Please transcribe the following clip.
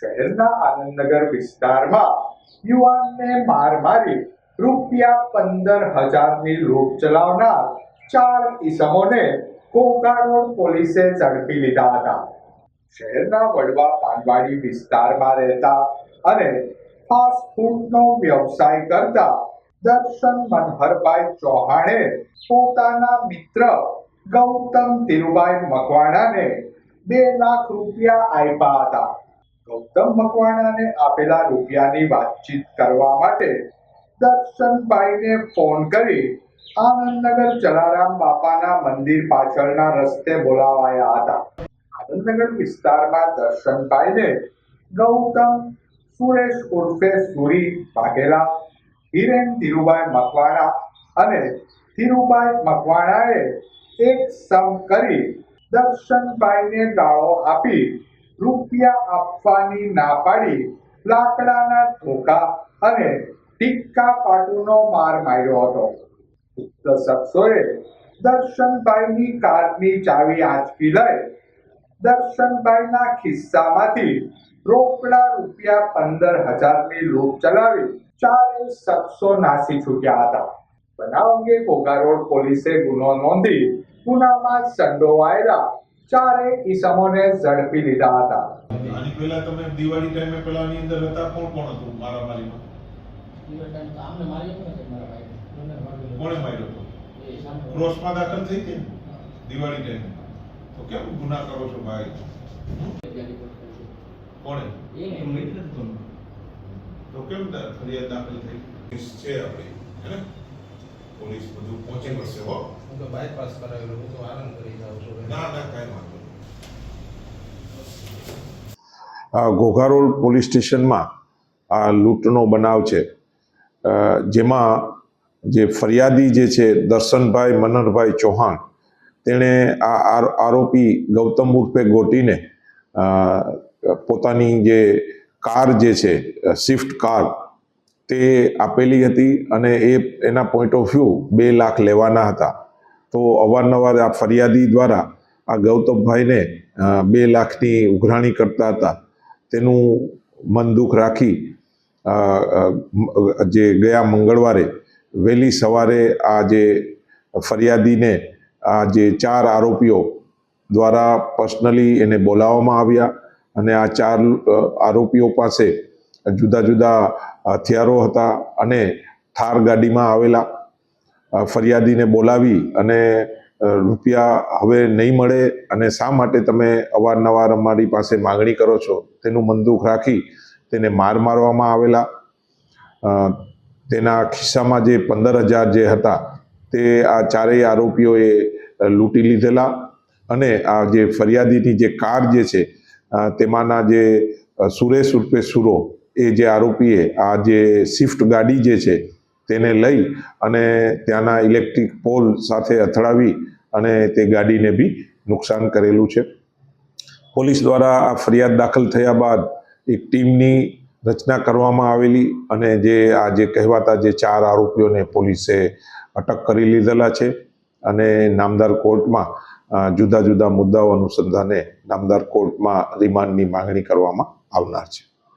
શહેરના આનંદનગર વિસ્તારમાં યુવાનને માર મારી રૂપિયા પંદર હજારની લૂંટ ચલાવનાર ચાર ઈસમોને કોકા રોડ પોલીસે ઝડપી લીધા હતા. શહેરના વડવા પાનવાડી વિસ્તારમાં રહેતા અને ફાસ્ટ ફૂડનો વ્યવસાય કરતા દર્શન મનહરભાઈ ચૌહાણે પોતાના મિત્ર ગૌતમ ધીરુભાઈ મકવાણાને બે લાખ રૂપિયા આપ્યા હતા. ગૌતમ મકવાણાને આપેલા રૂપિયાની વાતચીત કરવા માટે દર્શનભાઈને ફોન કરી આનંદનગર જલારામ બાપાના મંદિર પાછળના રસ્તે બોલાવાયા હતા. આનંદનગર વિસ્તારમાં દર્શનભાઈને ગૌતમ, સુરેશ ઉર્ફે સુરી વાઘેલા, હિરેન ધીરુભાઈ મકવાણા અને ધીરુભાઈ મકવાણાએ એક સમ કરી દર્શનભાઈને ગાળો આપી રૂપિયા આપવાની ના પાડી, લાકડાના ધોકા અને ટીક્કા પાટુનો માર માર્યો હતો. ઉક્ત શખ્સોએ દર્શનભાઈની કારની ચાવી આંચકી લઈ દર્શનભાઈના ખિસ્સામાંથી રોકડા રૂપિયા પંદર હજારની લૂંટ ચલાવી ચારેય શખ્સો નાસી છૂટ્યા હતા. બનાવ અંગે ઘોઘા પોલીસે ગુનો નોંધી ગુનામાં સંડોવાયેલા ચારેય ઈસમોને ઝડપી લીધા હતા આની પહેલા તમે દિવાળી ટાઈમે પેલાની અંદર હતા કોણ કોણ હતું મારામારીમાં આમને મારી પણ છે મારા ભાઈ કોણે માર્યો હતો? એ સામે. ક્રોસમાં દાખલ થઈ હતી ને દિવાળી ટાઈમે તો કેમ ગુના કરો છો ભાઈ? ગાડી પર કરી કોણે? છે. એ ને. તો કેમ દ- ફરિયાદ દાખલ થઈ? પોલીસ છે આપણી હે ને? પોલીસ બધું પહોંચી પડશે હો. હું તો બાયપાસ કરાવેલો હું તો આરામ કરી જાઉં છું ના ના કાંઈ વાંધો આ ઘોઘારોડ પોલીસ સ્ટેશનમાં આ લૂંટનો બનાવ છે. જેમાં જે ફરિયાદી જે છે દર્શનભાઈ મનનભાઈ ચૌહાણ તેણે આ આરોપી ગૌતમ ઉર્ફે ગોટીને પોતાની જે કાર જે છે સ્વિફ્ટ કાર તે આપેલી હતી અને એ એના પોઈન્ટ ઓફ વ્યૂ બે લાખ લેવાના હતા. તો અવારનવાર આ ફરિયાદી દ્વારા આ ગૌતમભાઈને બે લાખની ઉઘરાણી કરતા હતા. તેનું મન દુઃખ રાખી જે ગયા મંગળવારે વહેલી સવારે આ જે ફરિયાદીને આ જે ચાર આરોપીઓ દ્વારા પર્સનલી એને બોલાવવામાં આવ્યા અને આ ચાર આરોપીઓ પાસે જુદા જુદા હથિયારો હતા અને થાર ગાડીમાં આવેલા. ફરિયાદીને બોલાવી અને રૂપિયા હવે નહીં મળે અને શા માટે તમે અવારનવાર અમારી પાસે માગણી કરો છો? તેનું મંદુખ રાખી તેને માર મારવામાં આવેલા. તેના ખિસ્સામાં જે પંદર હજાર જે હતા તે આ ચારેય આરોપીઓએ લૂંટી લીધેલા અને આ જે ફરિયાદીની જે કાર જે છે તેમાંના જે સુરેશ ઉર્ફે સુરો એ જે આરોપીએ આ જે સ્વિફ્ટ ગાડી જે છે તેને લઈ અને ત્યાંના ઇલેક્ટ્રિક પોલ સાથે અથડાવી અને તે ગાડીને બી નુકસાન કરેલું છે. પોલીસ દ્વારા આ ફરિયાદ દાખલ થયા બાદ એક ટીમની રચના કરવામાં આવેલી અને જે આ જે કહેવાતા જે ચાર આરોપીઓને પોલીસે અટક કરી લીધેલા છે અને નામદાર કોર્ટમાં જુદા જુદા મુદ્દાઓ અનુસંધાને નામદાર કોર્ટમાં રિમાન્ડની માંગણી કરવામાં આવનાર છે.